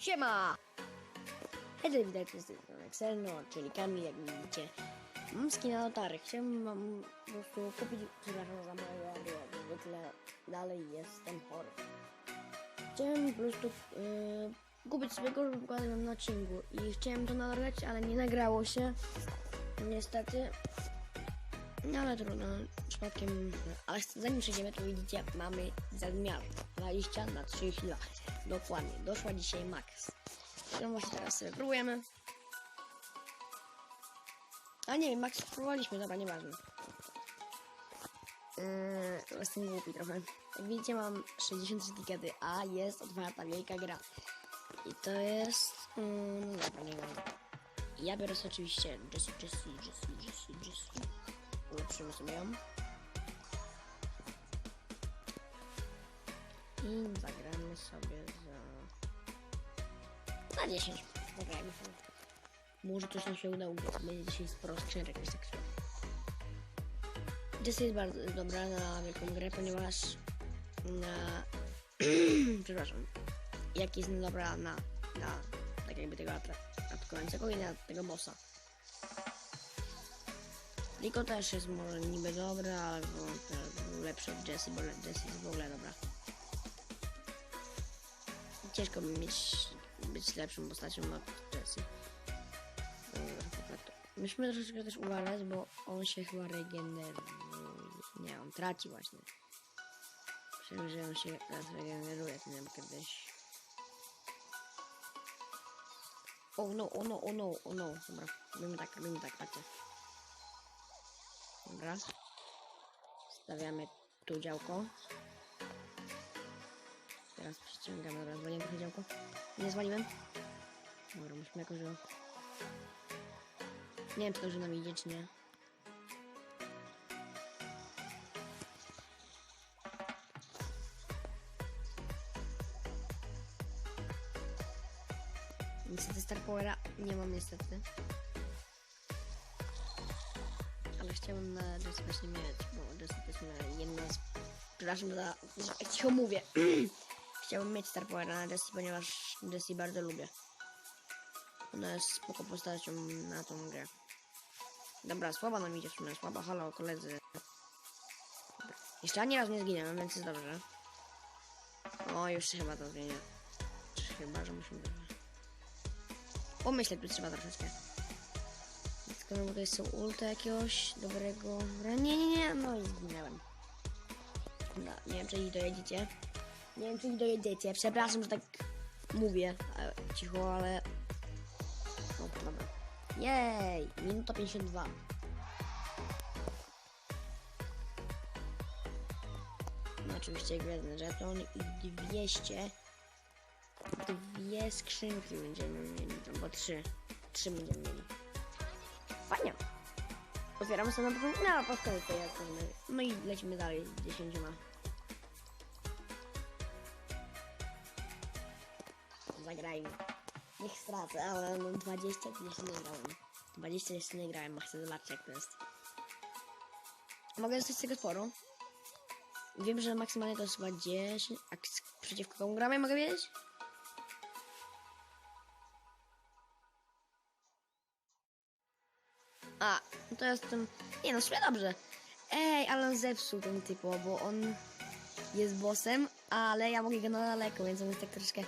Siema! Hej, witajcie z tej strony Excel, no, czyli Kamil, jak widzicie. Mam skina notary. Chciałem wam po prostu kupić, przepraszam za moje radio, jak zwykle dalej jestem chory. Chciałem po prostu yy, kupić sobie go, wam na odcinku i chciałem to nagrać, ale nie nagrało się. Niestety. No ale trudno, przypadkiem, ale zanim przejdziemy, to widzicie, mamy zamiar 20 na 30 lat. Dokładnie, doszła dzisiaj max. No właśnie teraz sobie próbujemy. A nie max próbowaliśmy, dobra, nieważne. Yy, jestem głupi trochę. Jak widzicie, mam 63 tikety, a jest otwarta wielka gra. I to jest... Yy, dobra, nie wiem. Ja biorę sobie oczywiście Jessie, Jessie, Jessie, Jessie, Jessie. Ulepszymy sobie ją. I zagramy sobie za... Na 10. Zagrajmy sobie. Może coś nam się uda ugrać. Będzie dzisiaj sporo skrzynek, jest tak jest bardzo dobra na wielką grę, ponieważ na... Przepraszam. Jak jest dobra na... na tak jakby tego atakującego i na tego bossa. Rico też jest może niby dobra, ale lepszy od Jessie, bo Jessie jest w ogóle dobra. Ciężko mi mieć, być lepszą postacią od tak. Musimy troszeczkę też uważać, bo on się chyba regeneruje. Nie, on traci właśnie. Myślałem, że on się teraz regeneruje, to wiem kiedyś. Oh no, oh no, oh no, oh no. Dobra, robimy tak, robimy tak, patrzcie. Dobra. Stawiamy tu działko. Teraz przyciągamy, dobra, zwaliłem trochę działko. Nie zwaliłem? Dobra, musimy jakoś go... Nie wiem, czy to, że nam idzie, czy nie. Niestety Star Powera nie mam niestety. Chciałbym na właśnie mieć, bo moja jedna z... Przepraszam za... Jak cicho mówię. chciałbym mieć Star Powera na Jessie, ponieważ Jessie bardzo lubię. Ona jest spoko postacią na tą grę. Dobra, słaba nam idzie w sumie, słaba, halo koledzy. Dobra. Jeszcze ani raz nie zginęłem, więc jest dobrze. O, już chyba to zmienia. Chyba, że musimy... Pomyśleć tu trzeba troszeczkę. No, bo to jest są ulta jakiegoś dobrego. Nie, nie, nie, no i zginęłem. No, nie wiem, czy ich dojedziecie. Nie wiem, czy ich dojedziecie. Przepraszam, że tak mówię e, cicho, ale... No, dobra. Jej! Minuta 52. No, oczywiście jeden żeton i 200 dwie skrzynki będziemy mieli, albo trzy. Trzy będziemy mieli. Fajnie. Otwieramy sobie na początku, no, po prostu jak. No i lecimy dalej z dziesięcioma. Zagrajmy. Niech stracę, ale no 20 to jeszcze nie grałem. 20 jeszcze nie grałem, a chcę zobaczyć jak to jest. Mogę dostać z tego sporo. Wiem, że maksymalnie to jest chyba 10. A przeciwko komu gramy, mogę wiedzieć? A, no to jestem... Nie no, sobie dobrze. Ej, ale on zepsuł ten typo, bo on jest bossem, ale ja mogę go na daleko, więc on jest tak troszeczkę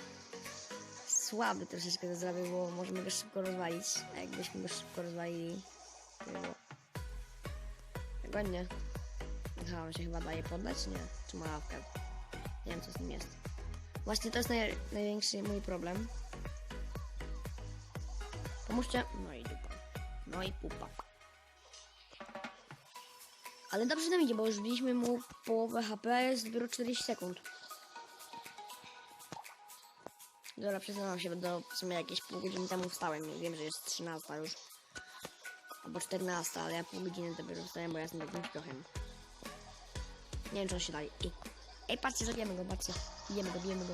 słaby troszeczkę to zrobił, bo możemy go szybko rozwalić. A jakbyśmy go szybko rozwalili, to by. Aha, on się chyba daje poddać? Nie. Czy ma ławkę? Nie wiem, co z nim jest. Właśnie to jest naj, największy mój problem. Pomóżcie. No i dupa. No i pupa. Ale dobrze nam idzie, bo już biliśmy mu połowę HP, jest dopiero 40 sekund. Dobra, przyznam się, do w sumie jakieś pół godziny temu wstałem. Wiem, że jest 13 już. Albo 14, ale ja pół godziny dopiero wstałem, bo ja jestem takim śpiochem. Nie wiem, czy on się dali. Ej, Ej patrzcie, zabijemy go, patrzcie. Bijemy go, bijemy go.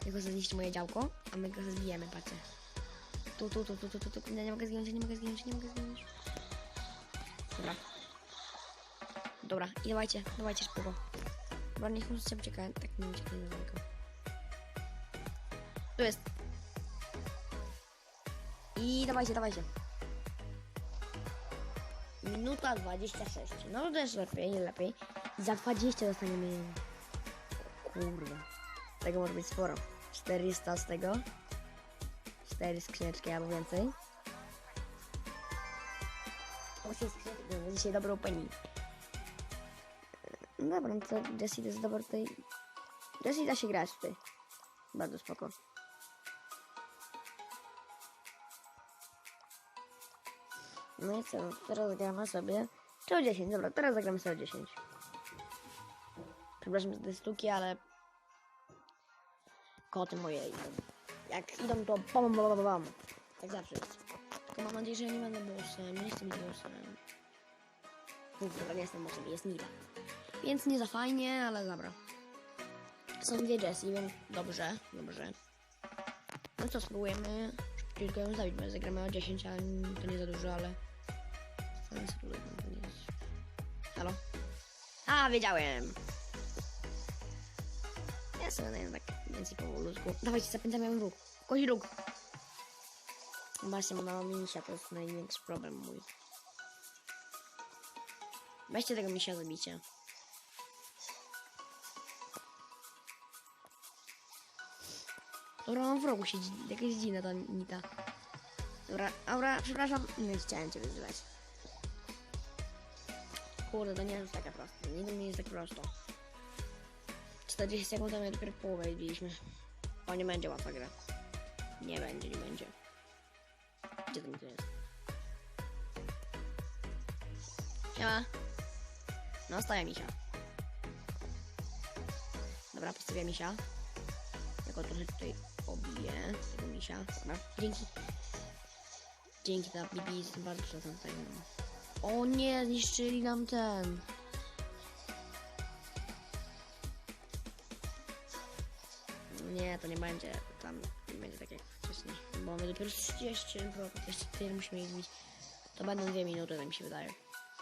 Tylko zniszczy moje działko, a my go zbijemy, patrzcie. Tu, tu, tu, tu, tu, tu, tu. Nie mogę zginąć, nie mogę zginąć, nie mogę zginąć. Dobra. Dobra, i dawajcie, dawajcie szybko. Dobra, niech się ucieka, tak nie ucieknie daleko. Tu jest. I dawajcie, dawajcie. Minuta 26. No to też lepiej, nie lepiej. Za 20 dostaniemy. Kurde. Tego może być sporo. 400 z tego. 4 skrzyneczki albo więcej. 8 skrzyneczek, to będzie dzisiaj dobry opening. No Dobra, no to Jessie to jest dobry tutaj. Jessie da się grać tutaj. Bardzo spoko. No i co, teraz zagramy sobie. Czy o 10? Dobra, teraz zagramy sobie o 10. Przepraszam za te sztuki, ale koty moje idą. Jak idą, to bam, bam, bam, bam. Tak zawsze jest. Tylko mam nadzieję, że nie będę bossem. Nie być bossem. Dobra, nie jestem bossem, jest Nida. Więc nie za fajnie, ale dobra. Są dwie Jessie, więc dobrze, dobrze. No co, spróbujemy szybciutko ją zabić, bo zagramy o 10, ale to nie za dużo, ale... To nie jest... Halo? A, wiedziałem! Ja sobie daję tak więcej powolutku. Dawajcie, zapędzamy ją w róg. Kozi róg. Właśnie, mama misia, to jest największy problem mój. Weźcie tego misia zabicie. Dobra, mam w rogu siedzi, jakaś dzina ta nita. Dobra, Aura, przepraszam, nie chciałem cię wyzywać. Kurde, to nie jest taka prosta, to nie jest tak prosto. 40 sekund, a my dopiero połowę jedliśmy. O, nie będzie łatwa gra. Nie będzie, nie będzie. Gdzie to mi to jest? Siema. No, stawia misia. Dobra, postawię misia. Go trochę tutaj obiję, tego misia. Dobra, dzięki. Dzięki za BB, jestem bardzo tutaj. O nie, zniszczyli nam ten. Nie, to nie będzie tam, nie będzie tak jak wcześniej. Bo mamy dopiero 30 procent, jeszcze tyle musimy ich zbić. To będą dwie minuty, tak mi się wydaje.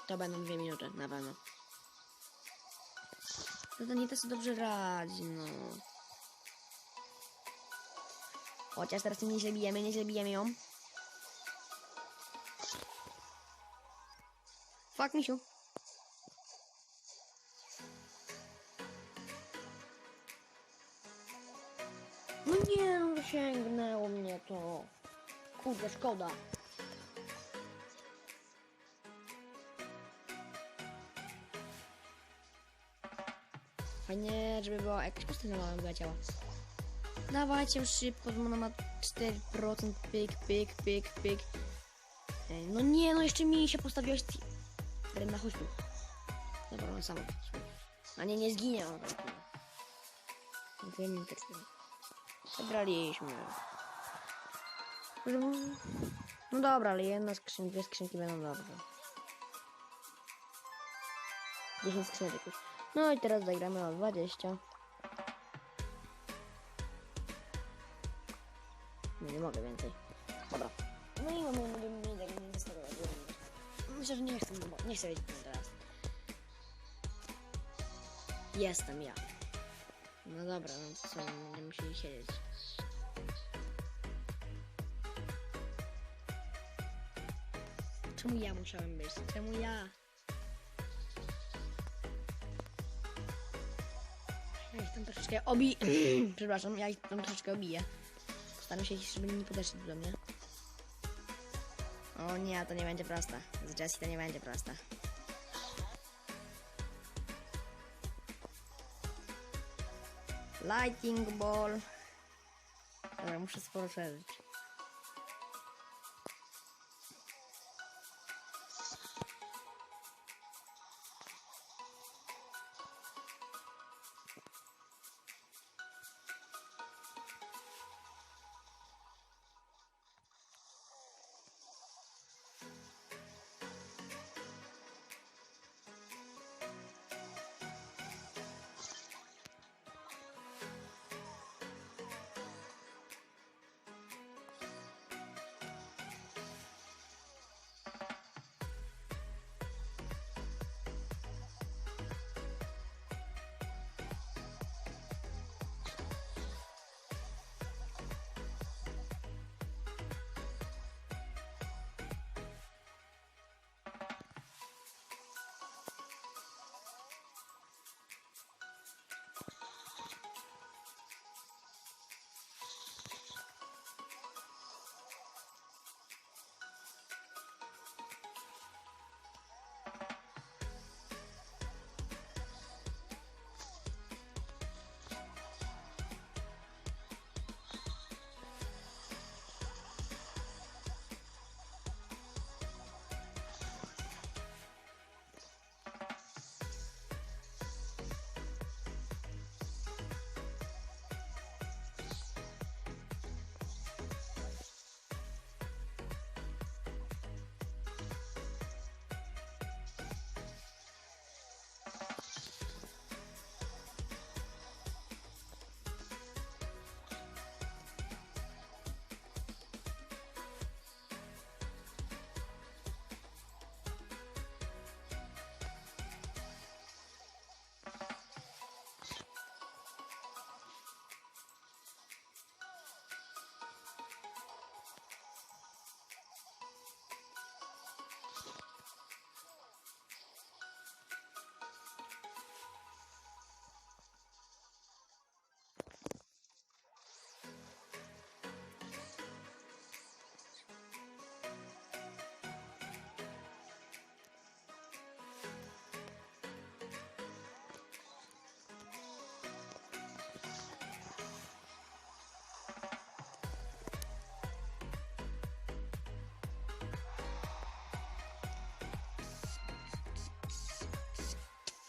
To będą dwie minuty, na pewno. No to nie to sobie dobrze radzi, no. Chociaż teraz nieźle bijemy, nieźle bijemy ją. Fuck, misiu. No nie, no sięgnęło mnie to. Kurde, szkoda. Fajnie, żeby była jakaś postać na małym wyleciała. Dawajcie szybko, bo ona ma 4%, pyk, pyk, pyk, pyk. Ej, no nie, no jeszcze mi się postawiłeś... ty- Brenda, chodź tu. Dobra, on sam. A nie, nie zginie on. Dwie minuty cztery. Zagraliśmy. No dobra, ale jedna skrzynka, dwie skrzynki będą dobrze. 10 skrzynek już. No i teraz zagramy o 20. Nie, nie mogę więcej. Dobra. No i mamy nie, nie, zostawiam. Myślę, że nie chcę, nie chcę wiedzieć teraz. Jestem ja. No dobra, no to co, będziemy musieli siedzieć. Czemu ja musiałem być? Czemu ja? Ja ich tam troszeczkę obi... Przepraszam, ja ich tam troszeczkę obiję. Staram się, żeby nie podeszli do mnie. O nie, to nie będzie proste. Z Jessie to nie będzie proste. Lighting ball. Dobra, muszę sporo przeżyć.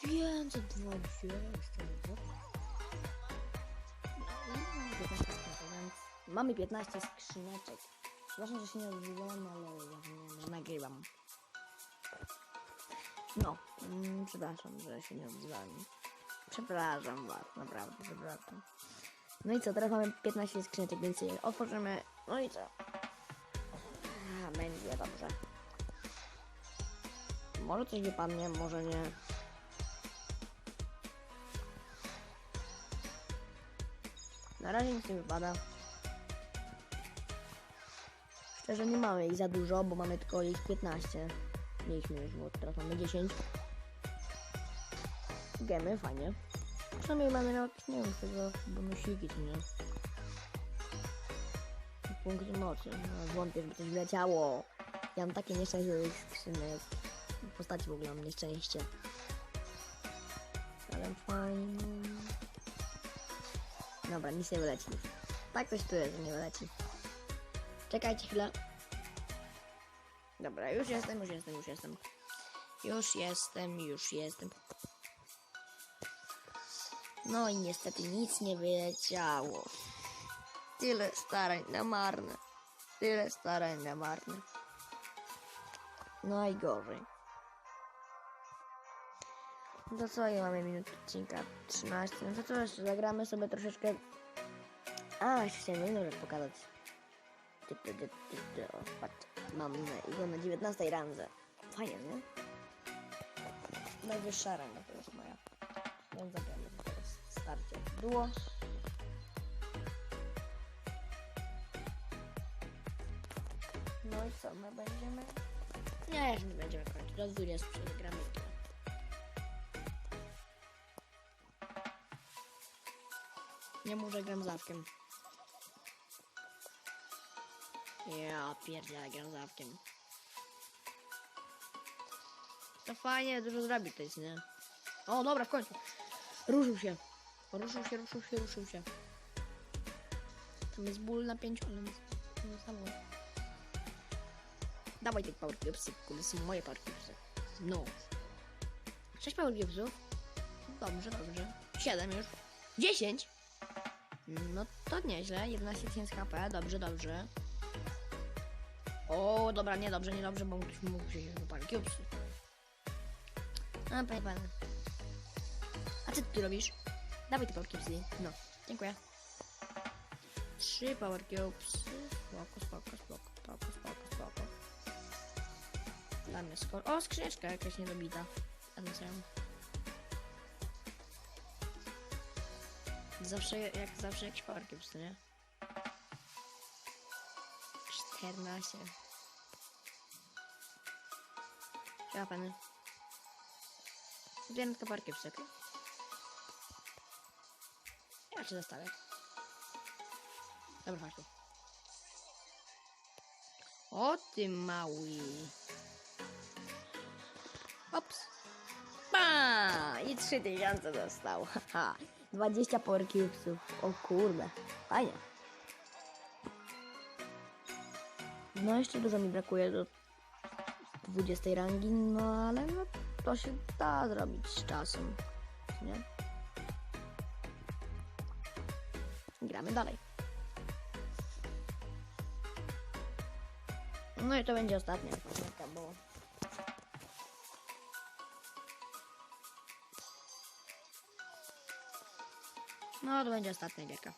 520. No i 15 skrzyneczek, więc mamy 15 skrzyneczek. Przepraszam, że się nie odzywam, ale ja że nagrywam. No, mm, przepraszam, że się nie odzywałem. Przepraszam was, naprawdę, przepraszam. No i co, teraz mamy 15 skrzyneczek, więc je otworzymy. No i co? A, będzie dobrze. Może coś wypadnie, może nie. Na razie nic nie wypada. Szczerze nie mamy ich za dużo, bo mamy tylko ich 15. Mieliśmy już, bo teraz mamy 10. Gemy, fajnie. Przynajmniej mamy wiem, z tego bonusiki, czy nie? Punkty mocy. No, wątpię, żeby coś wleciało. Ja mam takie nieszczęście z skrzynek. W postaci w ogóle mam nieszczęście. Ale fajnie. Dobra, nic nie wyleci. Tak coś tu jest, nie wyleci. Czekajcie chwilę. Dobra, już jestem, już jestem, już jestem. Już jestem, już jestem. No i niestety nic nie wyleciało. Tyle starań na marne. Tyle starań na marne. Najgorzej. To co, ile mamy minut odcinka? 13. No to co, jeszcze zagramy sobie troszeczkę... A, jeszcze chciałem jedną pokazać. O, patrz. Mam go na 19 randze. Fajnie, nie? Najwyższa ranga to jest moja. Więc zagramy teraz starcie duo. No i co, my będziemy... Nie, jeszcze nie będziemy kończyć. Do 20 zagramy Nie muszę gram zawkiem. Ja pierdzielę gram zawkiem. To fajnie, dużo zrobi to jest, nie? O, dobra, w końcu. Ruszył się. Ruszył się, ruszył się, ruszył się. Tam jest ból na pięciu, ale stało. Dawaj te power cubesy, kurde, są moje power cubesy. No. Sześć power cubesów. Dobrze, dobrze. Siedem już. Dziesięć. No to nieźle. 11 tysięcy HP. Dobrze, dobrze. O, dobra, niedobrze, niedobrze, bo ktoś mógł wziąć cubesy. A, panie. A co ty robisz? Dawaj te power cubesy. No, dziękuję. Trzy power cubes. Spoko, spoko, spoko, spoko, spoko, spoko. Dla mnie skoro... O, skrzyneczka jakaś niedobita. Admysłem. Zawsze, jak zawsze jakiś power cubes, nie? 14. Siema pany. Zbieram tylko cubes, okej? Ja cię zostawię. Dobra, chodź. O ty mały. Ops. Pa! I 3000 dostał. Haha. 20 power cubesów. O kurde. Fajnie. No jeszcze dużo mi brakuje do 20 rangi, no ale no to się da zrobić z czasem. Nie? Gramy dalej. No i to będzie ostatnia bo... No to będzie ostatnia gierka.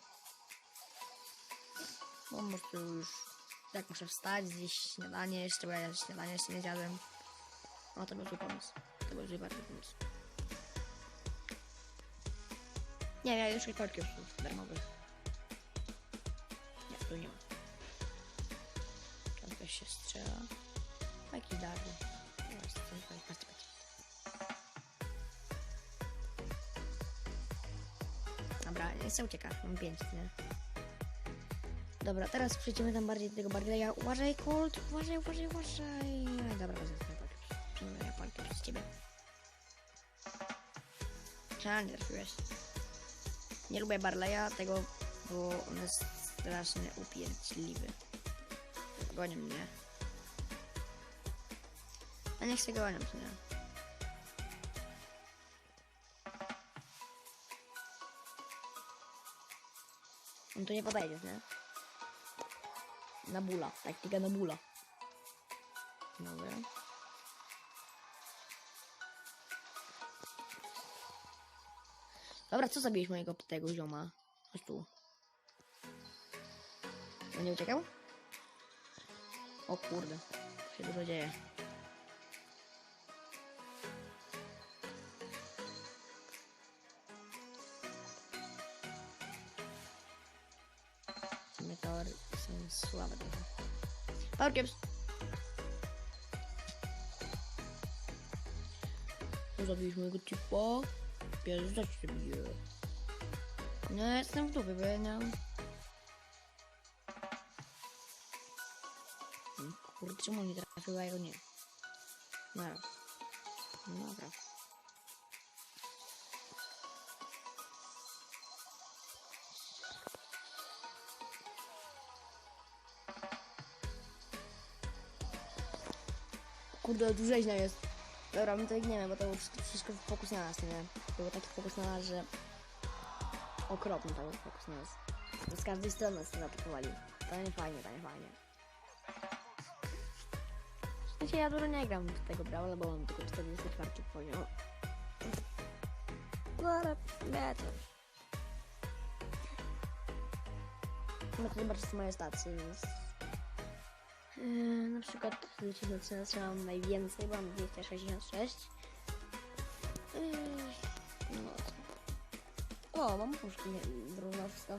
Bo może już... Jak muszę wstać, zjeść śniadanie jeszcze, bo ja śniadanie jeszcze nie zjadłem. No to był zły pomysł. To był zły bardzo pomysł. Nie, ja już rekordki już darmowych. Nie, tu nie ma. Tam ktoś się strzela. Taki darny. Patrzcie, patrzcie, patrzcie. Dobra, nie chcę uciekać, mam pięć, nie? Dobra, teraz przejdziemy tam bardziej do tego Barleya. Uważaj, Colt, uważaj, uważaj, uważaj. Aj, Dobra, bez Przyjmuję palkę przez ciebie. Czemu nie trafiłeś? Nie lubię Barleya, tego, bo on jest strasznie upierdliwy. Gonią mnie. A niech się gonią, czy nie? No to nie podejdziesz, nie? Na bula. Taktyka na bula. Dobra. Dobra, co zabiłeś mojego tego zioma? Chodź tu. No nie uciekał? O kurde. Się dużo dzieje. Są słabe trochę. Powercaps! Tu zabiłeś mojego typa. Pierwszy rzecz się bije. No jestem w dupie, bo ja nie Kurde, czemu nie trafiła jego nie? Dobra. Dobra. Kurde, tu rzeźnia jest. Dobra, my to gniemy, bo to było wszystko, wszystko fokus na nas, nie? Było taki fokus na nas, że... Okropny to był fokus na nas. Z każdej strony nas zaatakowali. To nie fajnie, to nie fajnie. Sensie ja dużo nie gram w tego Brawla, bo mam tylko 44 poziom. No ale wiecie. No to zobaczyć moje stacje, więc... Yy, na przykład w 2013 mam najwięcej, bo mam 266. Yy, no? O, mam puszki równo wszystko.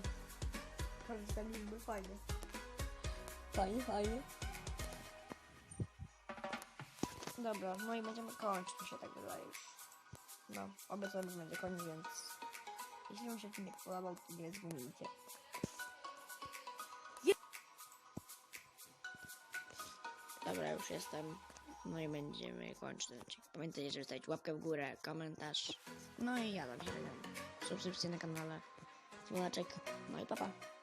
Każdy tam liczby fajnie. Fajnie, fajnie. Dobra, no i będziemy kończyć, mi się tak wydaje. No, obecnie będzie koniec, więc jeśli wam się odcinek podobał, to nie zgumicie. Dobra, już jestem. No i będziemy kończyć ten odcinek. Pamiętajcie, żeby zostawić łapkę w górę, komentarz. No i ja tam się żegnam. Subskrypcję na kanale. Dzwoneczek. No i papa. Pa.